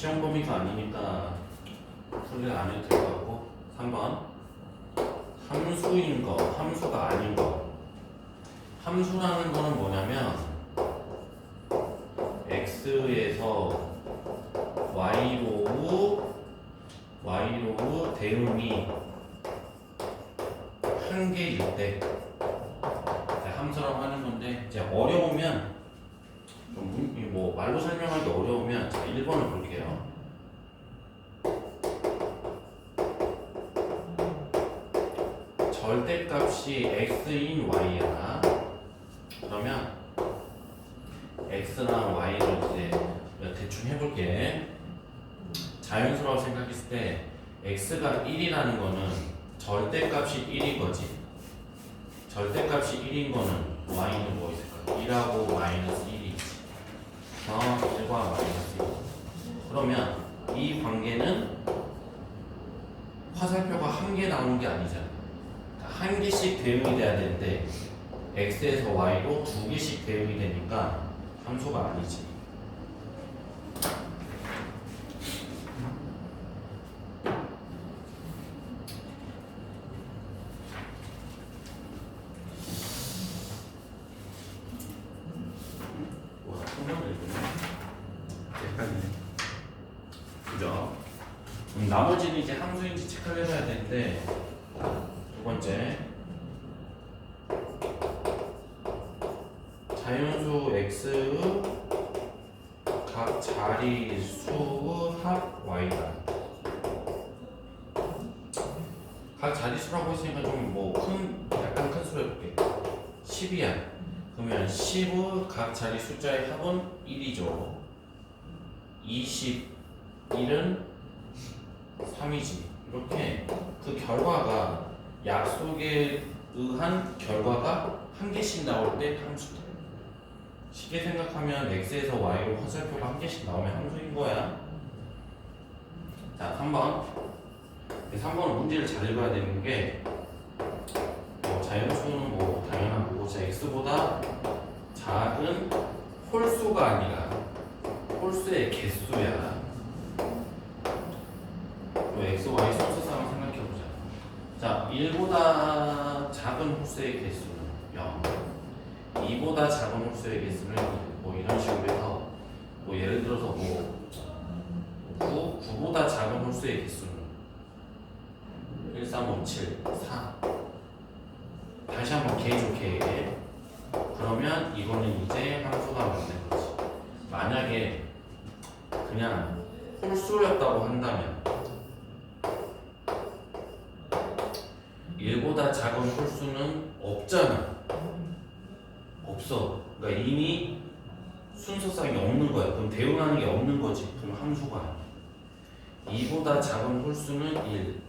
1번, 2번은 이제 시험 범위가 아니니까 풀이 안 해도 될것 같고. 3번. 함수인 거, 함수가 아닌 거. 함수라는 거는 뭐냐면 x에서 y로 y로 대응이 한 개일 때. 이제 함수라고 하는 건데 이제 어려우면 좀 문- 이뭐 말로 설명하기 어려우면 자 1번을 볼게요. 절대 값이 x인 y야. 그러면 x랑 y를 이제 대충 해볼게. 자연수라고 생각했을 때 x가 1이라는 거는 절대값이 1인 거지. 절대값이 1인 거는 y는 뭐 있을까? 1하고 마이너스 1이지. 어, 1과 마이너스 1. 그러면 이 관계는 화살표가 한 개 나오는 게 아니잖아. 한 개씩 대응이 돼야 되는데 x에서 y로 두 개씩 대응이 되니까 함수가 아니지. 그죠? 나머지는 이제 함수인지 체크를 해봐야 되는데 두 번째 자연수 x의 각 자리수의 합 y다. 각 자리수라고 했으니까 좀 뭐 큰 약간 큰 수로 해볼게. 10이야. 그러면 10의 각 자리 숫자의 합은 1이죠. 21은 3이지. 이렇게 그 결과가 약속에 의한 결과가 한 개씩 나올 때 함수다. 쉽게 생각하면 x에서 y로 화살표가 한 개씩 나오면 함수인 거야. 자, 3번. 3번은 문제를 잘 읽어야 되는 게 어, 자연수는 뭐 당연한 거고 자 x보다 작은 홀수가 아니라 홀수의 개수야. 또 x, y 순서상을 생각해 보자. 자, 1보다 작은 홀수의 개수는 0. 2보다 작은 홀수의 개수는 뭐 이런 식으로 해서 뭐 예를 들어서 뭐 9, 9보다 작은 홀수의 개수는 1, 3, 5, 7, 4 다시 한번 개 좋게 그러면 이거는 이제 함수가 맞는 거지 만약에 그냥 홀수였다고 한다면 1보다 작은 홀수는 없잖아. 없어. 그러니까 이미 순서상이 없는 거야. 그럼 대응하는 게 없는 거지. 그럼 함수가 아니야. 2보다 작은 홀수는 1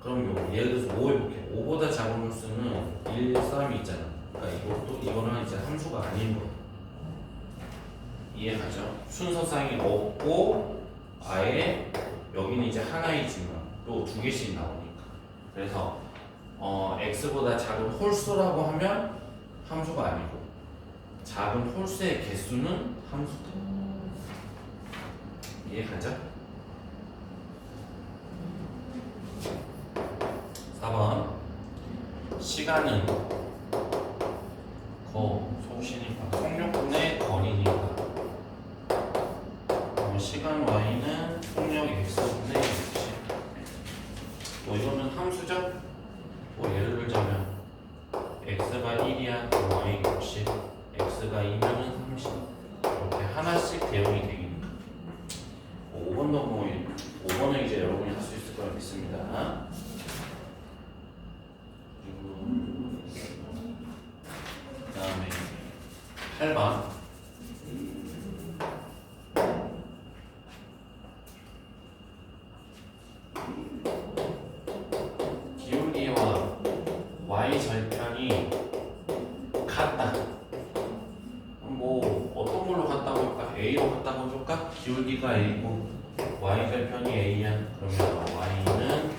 그럼 요 예를 들어서 5 해볼게. 5보다 작은 홀수는 1, 3이 있잖아. 그러니까 이것도 이거는 이제 함수가 아닌 거야. 이해가죠? 순서상이 없고 아예 여기는 이제 하나이지만 또 두 개씩 나오니까. 그래서 어, x보다 작은 홀수라고 하면 함수가 아니고 작은 홀수의 개수는 함수다. 이해가죠? 4번. 시간은 거 속시니까. 속력분의 거리니까. 시간 y는 속력 x분의 60뭐 이거는 함수죠? 기울기가 A고 Y좌편이 A야. 그러면 Y는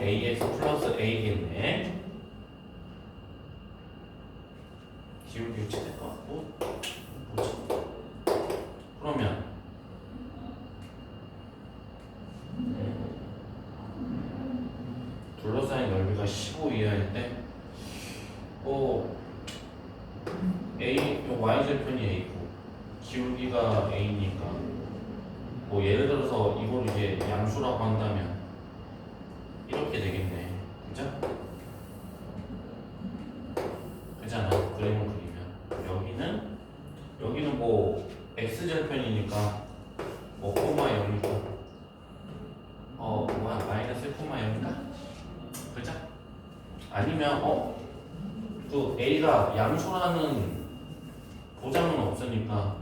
AX 플러스 A겠네. 기울기 유치될 것 같고. 그러면 둘러싸인 넓이가 15 이하일 때, 어, A, Y좌편이 기울기가 A니까, 뭐 예를 들어서 이걸 이제 양수라고 한다면, 이렇게 되겠네. 그죠? 그잖아. 그림을 그리면. 여기는, 여기는 뭐, X 절편이니까, 뭐, 코마 0이고, 어, 뭐야, 마이너스 코마 0인가? 그죠? 아니면, 어, 그 A가 양수라는 보장은 없으니까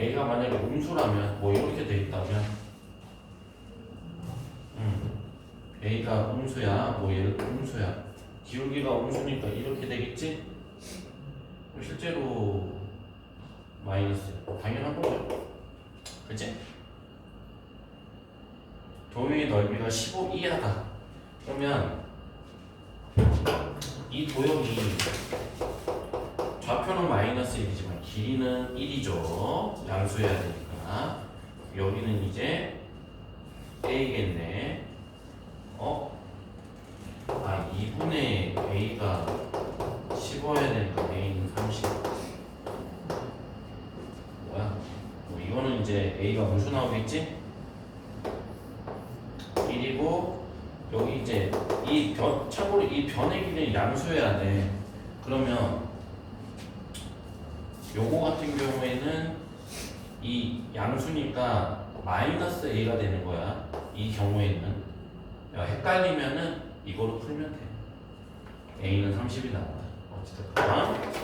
A가 만약에 음수라면 뭐 이렇게 돼 있다면? 음, A가 음수야 뭐 얘는 음수야? 기울기가 음수니까 이렇게 되겠지? 실제로 마이너스 당연한 거죠. 그치? 도형의 넓이가 15 이하다. 그러면 이 도형이 좌표는 마이너스 1이지만 길이는 1이죠. 양수해야 되니까. 여기는 이제 A겠네. 어? 아, 2분의 A가 15여야 되니까 A는 30. 뭐야? 뭐 이거는 이제 A가 무슨 나오겠지? 1이고 여기 이제 이 변, 참고로 이 변의 길이는 양수해야 돼. 그러면 요거 같은 경우에는 이 양수니까 마이너스 a가 되는 거야. 이 경우에는 야, 헷갈리면은 이거로 풀면 돼. a는 30이 나온다. 어찌됐건.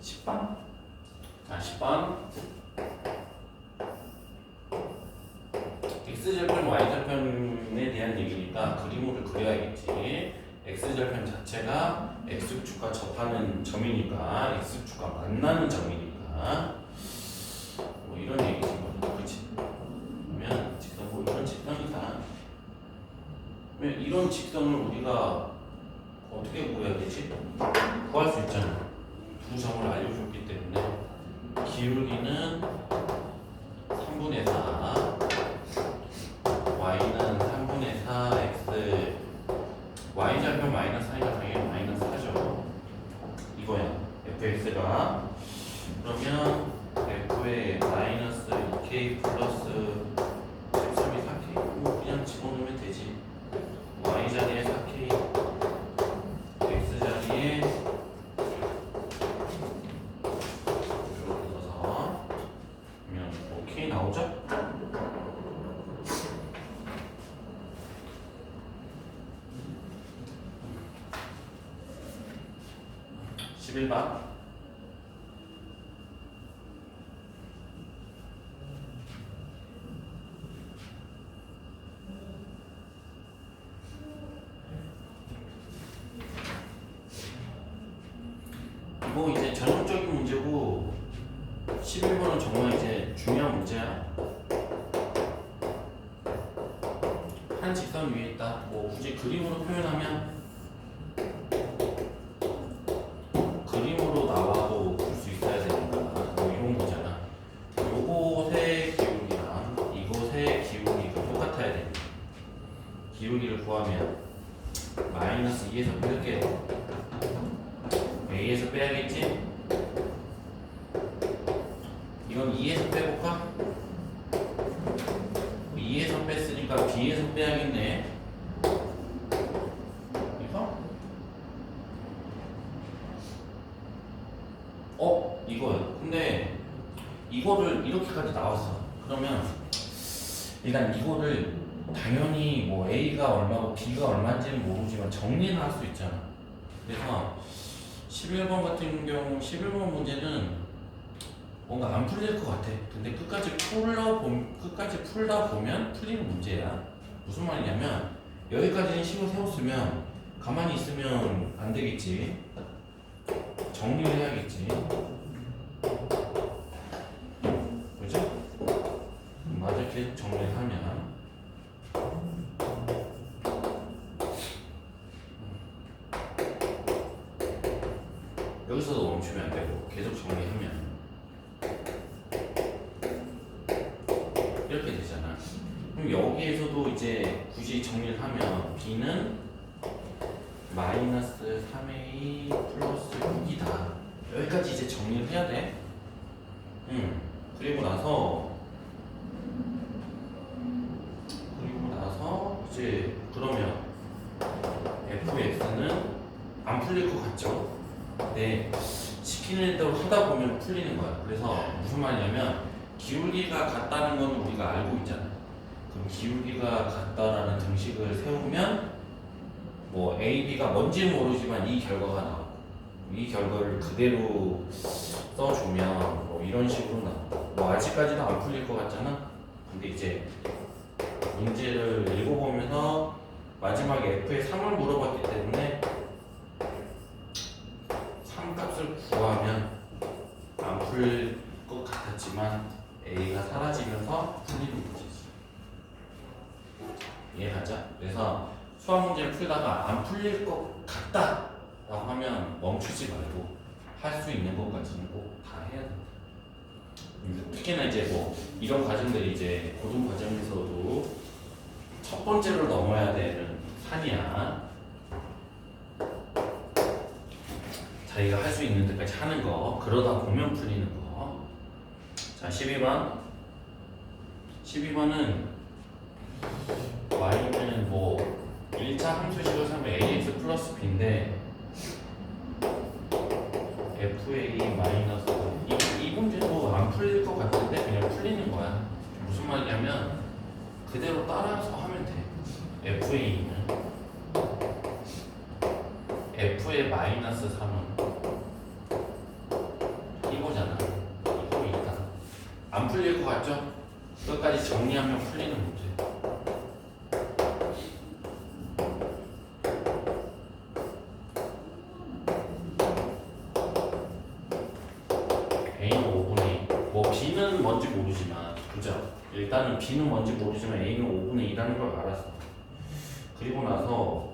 십번 자, 10번. x절편, y절편에 대한 얘기니까 그림을 그려야겠지. x절편 자체가 x축과 접하는 점이니까 x축과 만나는 점이니까 뭐 이런 얘기지 뭐 그렇지. 그러면 직선 뭐 이런 직선이다. 그러면 이런 직선을 우리가 어떻게 구해야 되지? 구할 수 있잖아. 두 점을 알려줬기 때문에 기울기는 7번. 이거 이제 전형적인 문제고 11번은 정말 이제 중요한 문제야. 한 직선 위에 있다. 뭐 굳이 그림으로 표현하면 이거를 이렇게까지 나왔어. 그러면 일단 이거를 당연히 뭐 A가 얼마고 B가 얼마인지는 모르지만 정리는 할 수 있잖아. 그래서 11번 같은 경우 11번 문제는 뭔가 안 풀릴 것 같아. 근데 끝까지 풀러 봄 끝까지 풀다 보면 풀리는 문제야. 무슨 말이냐면 여기까지는 식을 세웠으면 가만히 있으면 안 되겠지. 정리를 해야겠지. 맞아, 계속 정리를 하면. 여기서도 멈추면 안 되고 계속 정리하면 이렇게 되잖아. 그럼 여기에서도 이제 굳이 정리를 하면 b는 마이너스 3a 플러스 6이다. 여기까지 이제 정리를 해야 돼. 음. 그리고 나서 그리고 이제 그러면 fx는 안 풀릴 것 같죠? 네. 시키는 대로 하다 보면 풀리는 거야. 그래서 무슨 말이냐면 기울기가 같다는 건 우리가 알고 있잖아. 그럼 기울기가 같다라는 등식을 세우면 뭐 A, B가 뭔지는 모르지만 이 결과가 나오고 이 결과를 그대로 써주면 뭐 이런 식으로 나와. 뭐 아직까지도 안 풀릴 것 같잖아. 근데 이제 문제를 읽어보면서 마지막에 F의 3을 물어봤기 때문에 3 값을 구하면 안 풀릴 것 같았지만 A가 사라지면서 풀리는 문제지. 이해가자. 그래서 수학 문제를 풀다가 안 풀릴 것 같다 라고 하면 멈추지 말고 할 수 있는 것까지는 꼭 다 해야 돼. 특히나 이제 뭐 이런 과정들이 이제 고등 과정에서도 첫 번째로 넘어야 되는 산이야. 자기가 할 수 있는 데까지 하는 거 그러다 보면 풀리는 거. 자 12번 12번은 y는 뭐 1차 함수 식을 쓰면 ax 플러스 b인데 fa 마이너스 이, 이 문제도 안 풀릴 것 같은데 그냥 풀리는 거야 무슨 말이냐면 그대로 따라서 하면 돼 fa는 f의 마이너스 3은 이거잖아 이거 있다 안 풀릴 것 같죠? 끝까지 정리하면 풀리는 문제 A는 5분의 2. 뭐 B는 뭔지 모르지만 그죠? 일단은 B는 뭔지 모르지만 A는 5분의 2라는 걸 알았어. 그리고 나서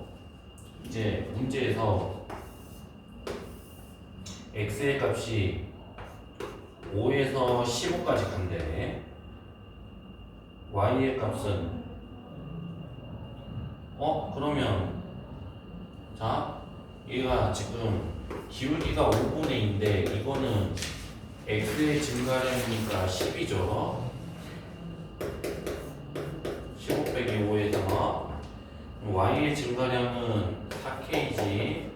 이제 문제에서 x의 값이 5에서 15까지 간대. y의 값은 어 그러면 자 얘가 지금 기울기가 5분의 2인데 이거는 x의 증가량이니까 10이죠. 15 빼기 5에서 y의 증가량은 4kg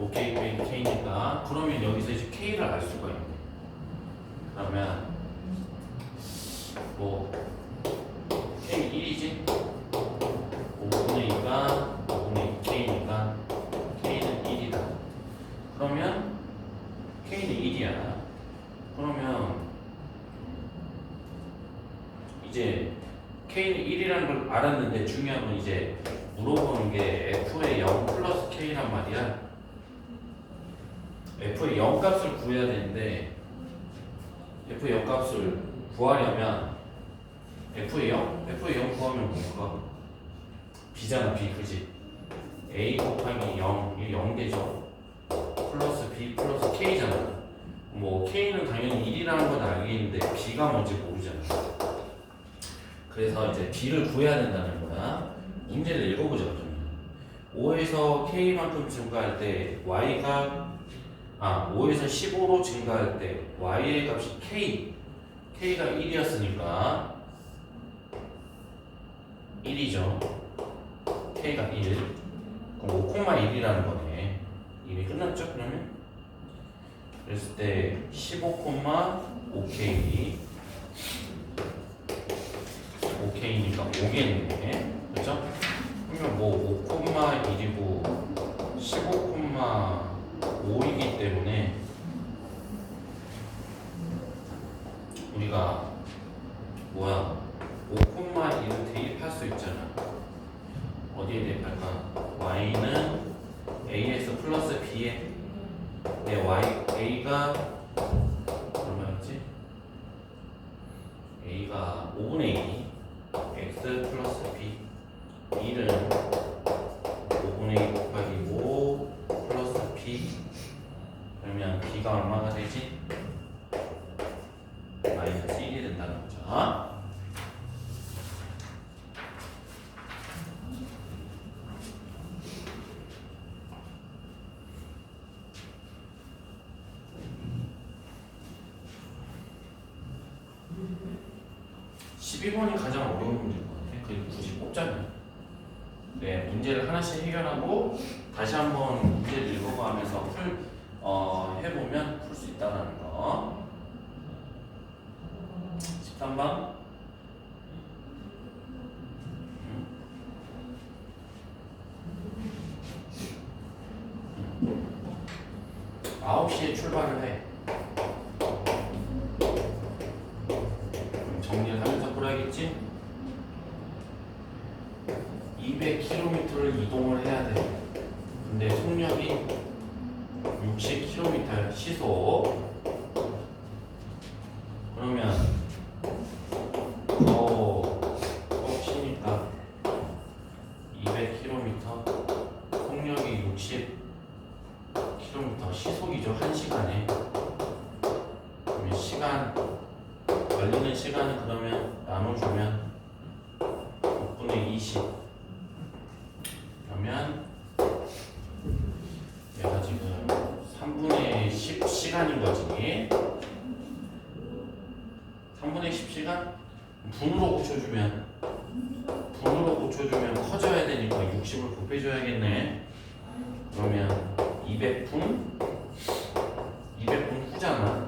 5k 빼기 k니까 그러면 여기서 이제 k를 알 수가 있네. 그러면 뭐 k 1이지? 5분의 2가 5분의 2k니까 k는 1이다. 그러면 k는 1이야. 그러면 이제 k는 1이라는 걸 알았는데 중요한 건 이제 물어보는 게 f의 0 플러스 k란 말이야. f의 0 값을 구해야 되는데 f의 0 값을 구하려면 f의 0? f의 0 구하면 뭔가 b잖아 b 그지? a 곱하기 0 이게 0 되죠? 플러스 b 플러스 k잖아. 뭐 k는 당연히 1이라는 건 알겠는데 b가 뭔지 모르잖아. 그래서 이제 b를 구해야 된다는 거야. 문제를 읽어보자 그러면. 5에서 k만큼 증가할 때 y가 아 5에서 15로 증가할 때 y의 값이 k k가 1이었으니까 1이죠. k가 1. 그럼 5,1이라는 거네. 이미 끝났죠 그러면? 그랬을 때 15,5k 5k니까 5겠네. 그죠? 그러면 뭐 5,1이고 15,5이기 때문에 우리가 뭐야 5,1을 대입할 수 있잖아. 어디에 대입할까? y는 ax 플러스 b에 내 y a가 1번이 가장 어려운 문제인 것 같아. 그게 굳이 뽑자면. 네, 문제를 하나씩 해결하고 다시 한번 문제를 읽어가면서 풀, 어, 해보면 풀 수 있다는 거. 풀어야겠지? 200km를 이동을 해야 돼. 근데 속력이 60km 시속. 그러면 더 꺾이니까 200km 속력이 60km 시속이죠 한 시간에. 그러면 시간 걸리는 시간은 그러면 나눠주면 6분의 20. 그러면 얘가 지금 3분의 10 시간인 거지. 3분의 10 시간? 분으로 고쳐주면 분으로 고쳐주면 커져야 되니까 60을 곱해줘야겠네. 그러면 200분? 200분 후잖아.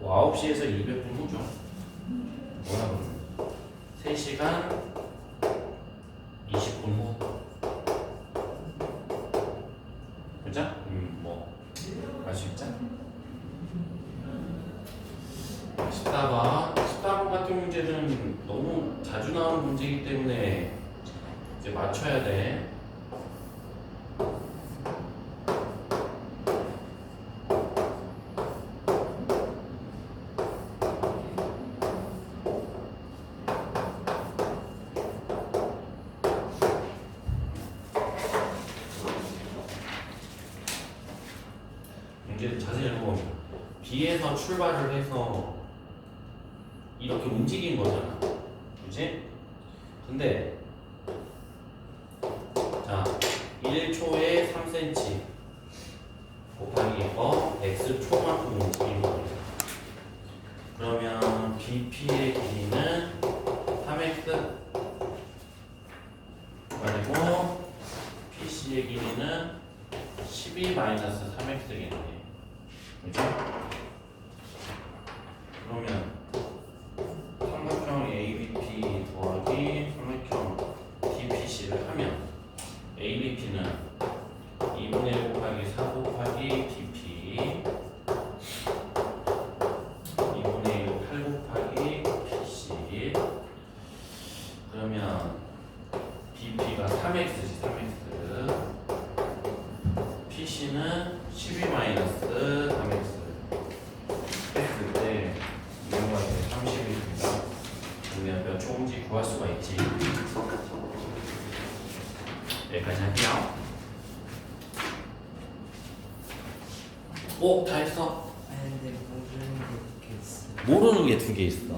뭐 9시에서 200분 후죠. 뭐야 그러면 3시간 20분 후. 그죠? 음, 뭐, 알 수 있죠? 14번. 14번 같은 문제는 너무 자주 나오는 문제이기 때문에 이제 맞춰야 돼. 문제를 자세히 읽어보면 B에서 출발을 해서 이렇게 움직인 거잖아. 그지? 근데 자 1초에 3cm 곱하기 어 x초만큼 움직인 거예요. 그러면 BP의 길이는 모르는 게 두 개 있어.